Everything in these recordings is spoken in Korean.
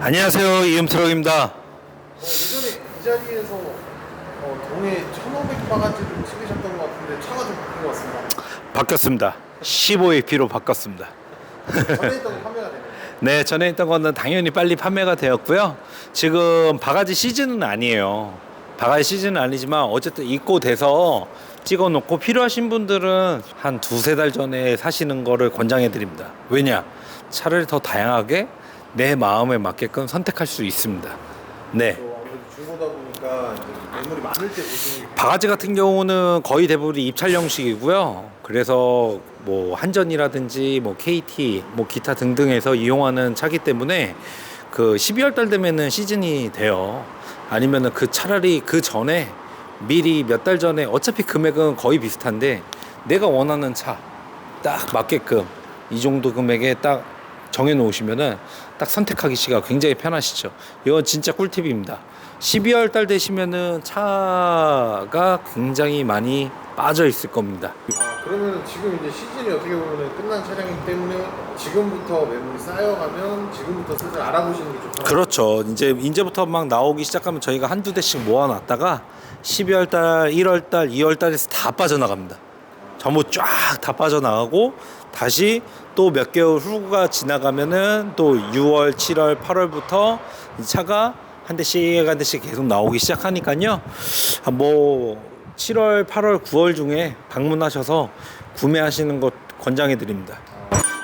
안녕하세요 이음트럭입니다. 어, 예전에 이 자리에서 어, 동해 1500 바가지를 찍으셨던 것 같은데 차가 좀 바뀐 것 같습니다. 바뀌었습니다. 15AP로 바꿨습니다. 전에 있던 게 판매가 되네요. 네 전에 있던 거는 당연히 빨리 판매가 되었고요. 지금 바가지 시즌은 아니에요. 바가지 시즌은 아니지만 어쨌든 입고 돼서 찍어 놓고 필요하신 분들은 한 두세 달 전에 사시는 거를 권장해 드립니다. 왜냐? 차를 더 다양하게 내 마음에 맞게끔 선택할 수 있습니다 네또 아무래도 중고다 보니까 이제 매물이 많을 때 보시는 게 바가지 같은 경우는 거의 대부분 입찰 형식이고요. 그래서 뭐 한전이라든지 뭐 KT, 뭐 기타 등등에서 이용하는 차기 때문에 그 12월 달 되면은 시즌이 돼요. 아니면은 그 차라리 그 전에 미리 몇 달 전에 어차피 금액은 거의 비슷한데 내가 원하는 차 딱 맞게끔 이 정도 금액에 딱 정해 놓으시면은 딱 선택하기 시가 굉장히 편하시죠. 이건 진짜 꿀팁입니다. 12월 달 되시면은 차가 굉장히 많이 빠져 있을 겁니다. 아, 그러면 지금 이제 시즌이 어떻게 보면 끝난 차량이기 때문에 지금부터 매물이 쌓여가면 지금부터 슬슬 알아보시는 게 좋다. 그렇죠. 이제 이제부터 막 나오기 시작하면 저희가 한두 대씩 모아놨다가 12월 달, 1월 달, 2월 달에서 다 빠져나갑니다. 전부 쫙다 빠져나가고 다시 또 몇 개월 후가 지나가면은 또 6월, 7월, 8월부터 이 차가 한 대씩 한 대씩 계속 나오기 시작하니까요. 아, 뭐 7월, 8월, 9월 중에 방문하셔서 구매하시는 것 권장해 드립니다.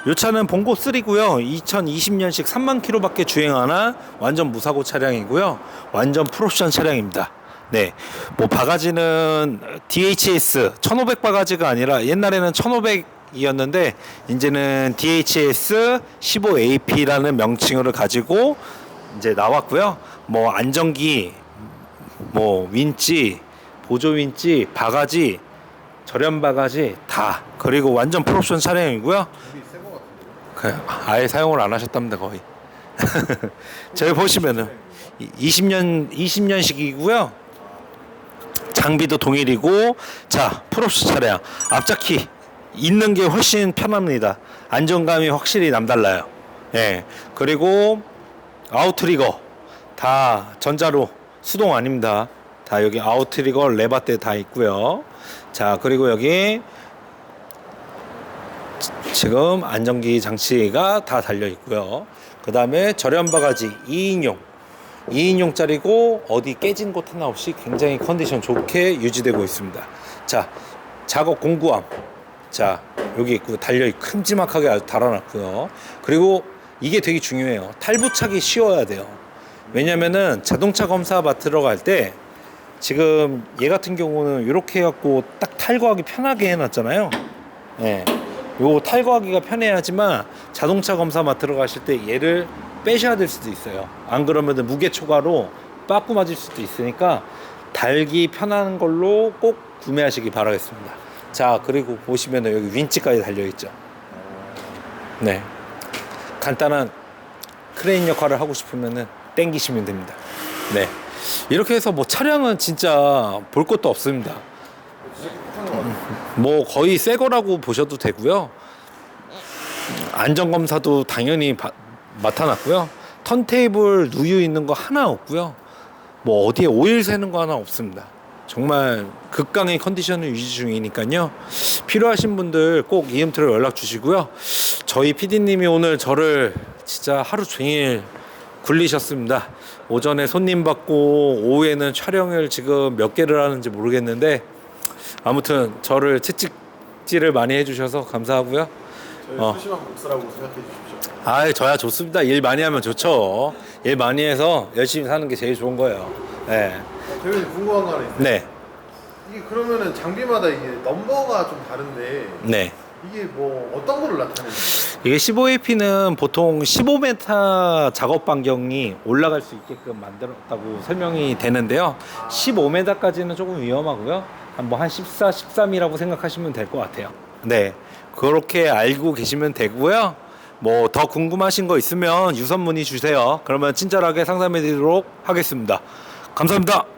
이 차는 봉고 3고요. 2020년식 3만 킬로밖에 주행하나 완전 무사고 차량이고요. 완전 풀옵션 차량입니다. 네. 뭐 바가지는 DHS 1500 바가지가 아니라 옛날에는 1500 이었는데 이제는 DHS 15AP라는 명칭을 가지고 이제 나왔고요. 뭐 안전기 뭐 윈치, 보조 윈치, 바가지, 저렴 바가지 다 그리고 완전 풀옵션 차량이고요. 그 아예 사용을 안 하셨답니다 거의. 저희 보시면은 20년 20년식이고요. 장비도 동일이고 자 풀옵션 차량 앞자키 있는 게 훨씬 편합니다. 안정감이 확실히 남달라요. 예 그리고 아웃트리거 다 전자로 수동 아닙니다. 다 여기 아웃트리거 레바대 다 있고요. 자 그리고 여기 지금 안전기 장치가 다 달려 있고요. 그 다음에 저렴 바가지 2인용. 2인용짜리고 어디 깨진 곳 하나 없이 굉장히 컨디션 좋게 유지되고 있습니다. 자, 작업 공구함. 자, 여기 있고 달려 큼지막하게 달아놨고요. 그리고 이게 되게 중요해요. 탈부착이 쉬워야 돼요. 왜냐면은 자동차 검사 맡으러 갈 때 지금 얘 같은 경우는 이렇게 해갖고 딱 탈거하기 편하게 해놨잖아요. 예. 요 탈거하기가 편해야지만 자동차 검사 맡으러 가실 때 얘를 빼셔야 될 수도 있어요. 안 그러면 무게 초과로 빠꾸 맞을 수도 있으니까 달기 편한 걸로 꼭 구매하시기 바라겠습니다. 자, 그리고 보시면 여기 윈치까지 달려 있죠. 네. 간단한 크레인 역할을 하고 싶으면은 땡기시면 됩니다. 네. 이렇게 해서 뭐 차량은 진짜 볼 것도 없습니다. 뭐 거의 새 거라고 보셔도 되고요. 안전 검사도 당연히 바- 맡아놨고요. 턴테이블 누유 있는 거 하나 없고요. 뭐 어디에 오일 새는 거 하나 없습니다. 정말 극강의 컨디션을 유지 중이니까요. 필요하신 분들 꼭 EMT로 연락 주시고요. 저희 PD님이 오늘 저를 진짜 하루 종일 굴리셨습니다. 오전에 손님 받고 오후에는 촬영을 지금 몇 개를 하는지 모르겠는데 아무튼 저를 채찍질을 많이 해주셔서 감사하고요. 저희 어. 소심한 목사라고 생각해 주십시오. 아, 저야 좋습니다. 일 많이 하면 좋죠. 일 많이 해서 열심히 사는 게 제일 좋은 거예요. 네, 어, 대표님 궁금한 거 하나 있어요. 네, 이게 그러면은 장비마다 이게 넘버가 좀 다른데 네. 이게 뭐 어떤 거를 나타내는 거예요? 이게 15AP는 보통 15m 작업 반경이 올라갈 수 있게끔 만들었다고 설명이 되는데요. 15m까지는 조금 위험하고요. 한 뭐한 14, 13이라고 생각하시면 될 것 같아요. 네, 그렇게 알고 계시면 되고요. 뭐 더 궁금하신 거 있으면 유선 문의 주세요. 그러면 친절하게 상담해 드리도록 하겠습니다. 감사합니다.